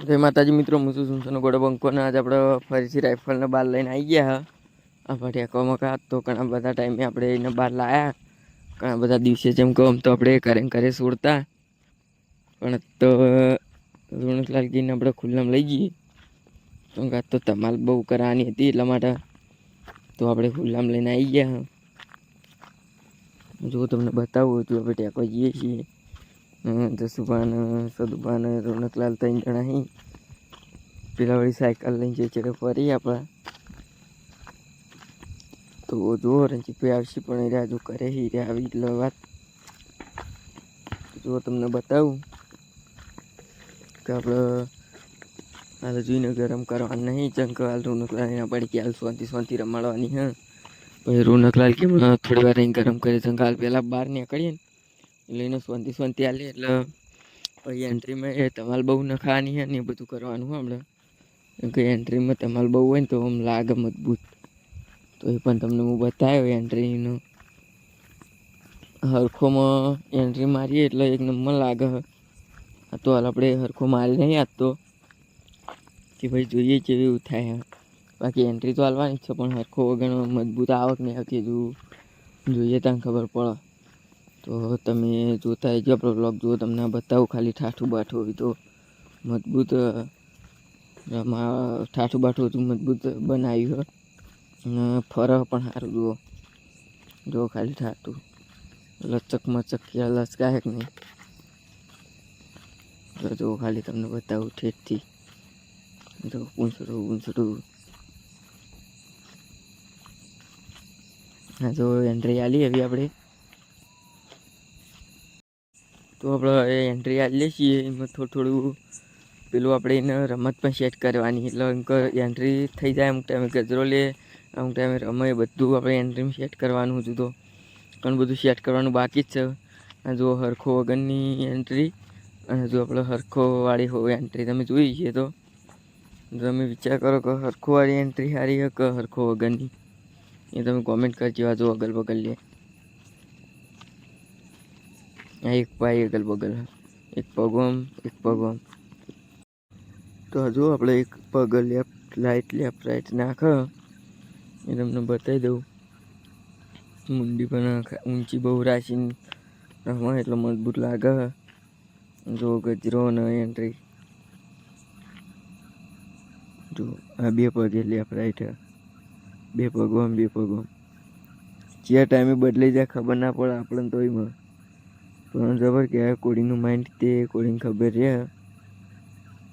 જય માતાજી મિત્રો, હું શું સુનસનો ગોળો બંકોને આજ આપણે ફરીથી રાઇફલને બહાર લઈને આવી ગયા આ ભટિયાકોમાં કા તો ઘણા બધા ટાઈમે આપણે એને બહાર લાયા. ઘણા બધા દિવસે જેમ કહું તો આપણે ઘરે ઘરે સોડતા પણ તો રોનકલાલજીને આપણે ખુલ્લામાં લઈ જઈએ. તો કાં તો તમાલ બહુ કરાવાની હતી એટલા માટે. તો આપણે ખુલ્લામાં લઈને આવી ગયા જો તમને બતાવું હતું આપણે ટેકો જઈએ છીએ. જસુભાન સદુભાન, રોનકલાલ ત્રણ જણા અહીં પેલા વળી સાયકલ લઈને જે ચડે ફરી આપણા. તો જો રણજીતભાઈ આવશે પણ એ રાજુ કરે હી રે આવી એટલે વાત. જો તમને બતાવું કે આપણે હાલ જોઈને ગરમ કરવાનું નહીં. ચંક હાલ રોનકલાલ પડી કે હાલ શાંતિ શાંતિ રમાડવાની, હા. પછી રોનકલાલ કેમ થોડી વાર અહીં ગરમ કરે ચંક હાલ પહેલાં બહાર નીકળીએ ને એટલે એને સ્વંતી શાંતિ આલે એટલે પછી એન્ટ્રીમાં એ તમાલ બહુ નખાવાની છે ને એ બધું કરવાનું હમણાં. કે એન્ટ્રીમાં તમાલ બહુ હોય ને તો આમ લાગે મજબૂત. તો એ પણ તમને હું બતાવ્યો એન્ટ્રીનો હરખોમાં એન્ટ્રી મારીએ એટલે એક નંબર લાગે આ તો હાલ આપણે હરખો મારી નહીં આપતો. કે ભાઈ જોઈએ કેવી થાય બાકી એન્ટ્રી તો હાલવાની જ છે, પણ હરખો વગર મજબૂત આવક નહીં આવતી હજુ જોઈએ ત્યાં ખબર પડે. તો તમે જોતા રહેજો આપણો બ્લોગ જુઓ, તમને બતાવું ખાલી ઠાઠું બાઠું હોય તો. મજબૂત ઠાઠું બાઠું હતું, મજબૂત બનાવ્યું અને ફર પણ સારું જુઓ. જુઓ ખાલી ઠાઠું. લચક મચક યા લચકાય કે નહીં? જો ખાલી તમને બતાવું ઠેઠથી. જો ઊંચડું ઊંચડું હા, જો એન્ટ્રી આલી એવી આપણે. તો આપણે એન્ટ્રી આલી છીએ એમાં થોડું થોડું પેલું આપણે એને રમત પણ સેટ કરવાની. એટલે એમ એન્ટ્રી થઈ જાય. અમુક ટાઈમે ગજરો લે, અમુક ટાઈમે રમે. બધું આપણે એન્ટ્રીમાં સેટ કરવાનું હતું તો. ઘણું બધું સેટ કરવાનું બાકી જ છે. જો હરખો વગરની એન્ટ્રી અને જો આપણે હરખોવાળી હોય એન્ટ્રી તમે જોઈ છે તો. તમે વિચાર કરો કે હરખોવાળી એન્ટ્રી સારી કે હરખો વગરની? એ તમે કોમેન્ટ કરજો. આ જો અગલ બગલ લે આ એક ભાઈ અગલ બગલ. એક પગ આમ એક પગ આમ તો હજુ આપણે એક પગ લેફ્ટ લાઇટ લેફ્ટ, રાઈટ નાખ. એ તમને બતાવી દઉં. મુંડી પણ ઊંચી બહુ રાખીને રમવા એટલે મજબૂત લાગે. જો ગજરો ને એન્ટ્રી જો આ બે પગે લેફ્ટ, રાઈટ. બે પગો આમ બે પગો જે ટાઈમે બદલાઈ જાય ખબર ના પડે આપણને તોય પણ ખબર કે કોડિંગનું માઇન્ડ તે કોડિંગ ખબર રહે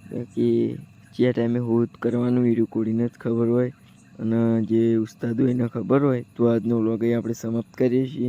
બાકી જે ટાઈમે હોત કરવાનું એ કોડિંગને જ ખબર હોય. અને જે ઉસ્તાદ હોય એને ખબર હોય, તો આજનો વ્લોગ અહીં આપણે સમાપ્ત કરીએ છીએ.